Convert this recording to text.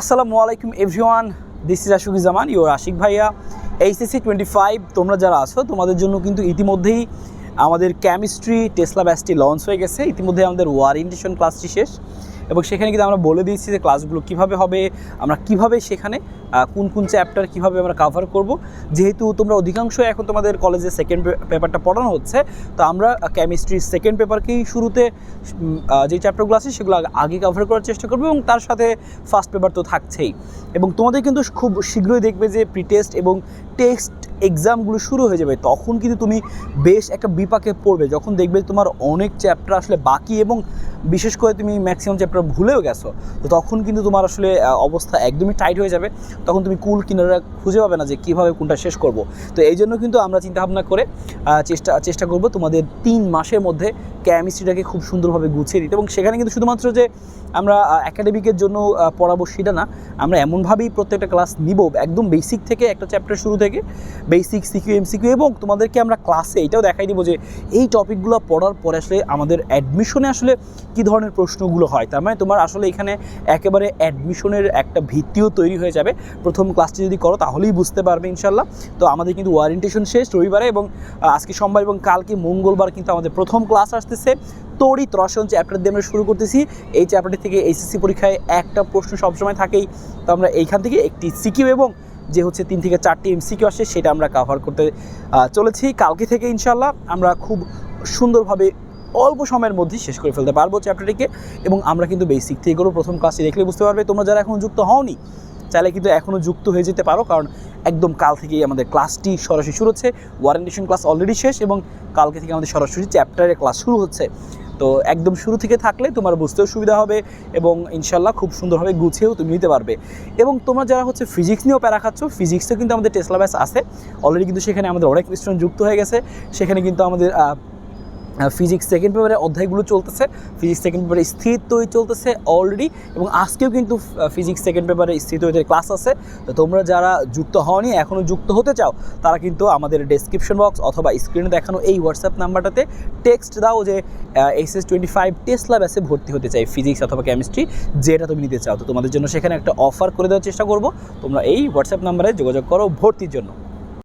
আসসালামু আলাইকুম everyone this is Zaman your Ashik ভাইয়া এইচএসসি টোয়েন্টি ফাইভ তোমরা যারা আছো, তোমাদের জন্য কিন্তু ইতিমধ্যেই আমাদের কেমিস্ট্রি টেসলা ব্যাচটি লঞ্চ হয়ে গেছে। ইতিমধ্যে আমাদের ওয়ারিয়েন্টেশন ক্লাসটি শেষ। এবং সেখানে কিন্তু আমরা বলে দিয়েছি যে ক্লাসগুলো কীভাবে হবে, আমরা কীভাবে সেখানে কোন কোন চ্যাপ্টার কীভাবে আমরা কভার করব। যেহেতু তোমরা অধিকাংশ এখন তোমাদের কলেজে সেকেন্ড পেপারটা পড়ানো হচ্ছে, তো আমরা কেমিস্ট্রির সেকেন্ড পেপারকেই শুরুতে যে চ্যাপ্টারগুলো আছে সেগুলো আগে- কভার করার চেষ্টা করব এবং তার সাথে ফার্স্ট পেপার তো থাকছেই। এবং তোমাদের কিন্তু খুব শীঘ্রই দেখবে যে প্রি টেস্ট এবং টেস্ট এক্সামগুলো শুরু হয়ে যাবে। তখন কিন্তু তুমি বেশ একটা বিপাকে পড়বে। যখন দেখবে তোমার অনেক চ্যাপ্টার আসলে বাকি এবং বিশেষ করে তুমি ম্যাক্সিমাম চ্যাপ্টার ভুলেও গেছো, তো তখন কিন্তু তোমার আসলে অবস্থা একদমই টাইট হয়ে যাবে। তখন তুমি কুল কিনারা খুঁজে পাবে না যে কীভাবে কোনটা শেষ করব। তো এই জন্য কিন্তু আমরা চিন্তাভাবনা করে চেষ্টা চেষ্টা করব তোমাদের তিন মাসের মধ্যে কেমিস্ট্রিটাকে খুব সুন্দরভাবে গুছিয়ে দিতে। এবং সেখানে কিন্তু শুধুমাত্র যে আমরা একাডেমিকের জন্য পড়াবো সেটা না, আমরা এমনভাবেই প্রত্যেকটা ক্লাস নিব একদম বেসিক থেকে একটা চ্যাপ্টার শুরু থেকে বেসিক সিকিউ এমসিকিউ এবং তোমাদেরকে আমরা ক্লাসে এটাও দেখাই দিব যে এই টপিকগুলো পড়ার পরে আসলে আমাদের অ্যাডমিশনে আসলে কী ধরনের প্রশ্নগুলো হয়? তার মানে তোমার আসলে এখানে একেবারে অ্যাডমিশনের একটা ভিত্তিও তৈরি হয়ে যাবে। প্রথম ক্লাসটি যদি করো, তাহলেই বুঝতে পারবে ইনশাল্লাহ তো আমাদের কিন্তু ওয়ারেন্টেশন শেষ রবিবারে এবং আজকে সোমবার এবং কালকে মঙ্গলবার কিন্তু আমাদের প্রথম ক্লাস আসতেছে। তড়িৎ রসায়ন চ্যাপ্টার দিয়ে আমরা শুরু করতেছি। এই চ্যাপ্টারটি থেকে এইচএসসি পরীক্ষায় একটা প্রশ্ন সবসময় থাকেই। তো আমরা এইখান থেকে একটি সিকিউ এবং যে হচ্ছে তিন থেকে চারটি এমসিকিউ আসে, সেটা আমরা কাভার করতে চলেছি। কালকে থেকে ইনশাল্লাহ আমরা খুব সুন্দরভাবে অল্প সময়ের মধ্যেই শেষ করে ফেলতে পারব চ্যাপ্টারটিকে। এবং আমরা কিন্তু বেসিক থেকে করব প্রথম ক্লাসটি দেখলে বুঝতে পারবে, তোমরা যারা এখনও যুক্ত হওনি, চাইলে কিন্তু এখনও যুক্ত হয়ে যেতে পারো, কারণ একদম কাল থেকেই আমাদের ক্লাসটি সরাসরি শুরু হচ্ছে। ওয়ারেন্টেশন ক্লাস অলরেডি শেষ এবং কালকে থেকে আমাদের সরাসরি চ্যাপ্টারের ক্লাস শুরু হচ্ছে। তো একদম শুরু থেকে থাকলে তোমার বুঝতেও সুবিধা হবে এবং ইনশাল্লাহ খুব সুন্দরভাবে গুছিয়েও তুমি নিতে পারবে। এবং তোমরা যারা হচ্ছে ফিজিক্স নিয়েও প্যারা খাচ্ছ ফিজিক্সেও কিন্তু আমাদের টেসলা ব্যাস আছে। অলরেডি কিন্তু সেখানে আমাদের অনেক স্টুডেন্ট যুক্ত হয়ে গেছে। সেখানে কিন্তু আমাদের ফিজিক্স সেকেন্ড পেপারের অধ্যায়গুলো চলতেছে। ফিজিক্স সেকেন্ড পেপারে স্থির তৈরি চলতেছে অলরেডি এবং আজকেও কিন্তু ফিজিক্স সেকেন্ড পেপারে স্থির তৈরির ক্লাস আছে। তো তোমরা যারা যুক্ত হওনি এখনও যুক্ত হতে চাও, তারা কিন্তু আমাদের ডেসক্রিপশন বক্স অথবা স্ক্রিনে দেখানো এই হোয়াটসঅ্যাপ নাম্বারটাতে টেক্সট দাও যে এস এস টোয়েন্টি ফাইভ টেসলা ব্যাসে ভর্তি হতে চাই ফিজিক্স অথবা কেমিস্ট্রি যেটা তুমি নিতে চাও। তো তোমাদের জন্য সেখানে একটা অফার করে দেওয়ার চেষ্টা করব। তোমরা এই হোয়াটসঅ্যাপ নাম্বারে যোগাযোগ করো ভর্তির জন্য।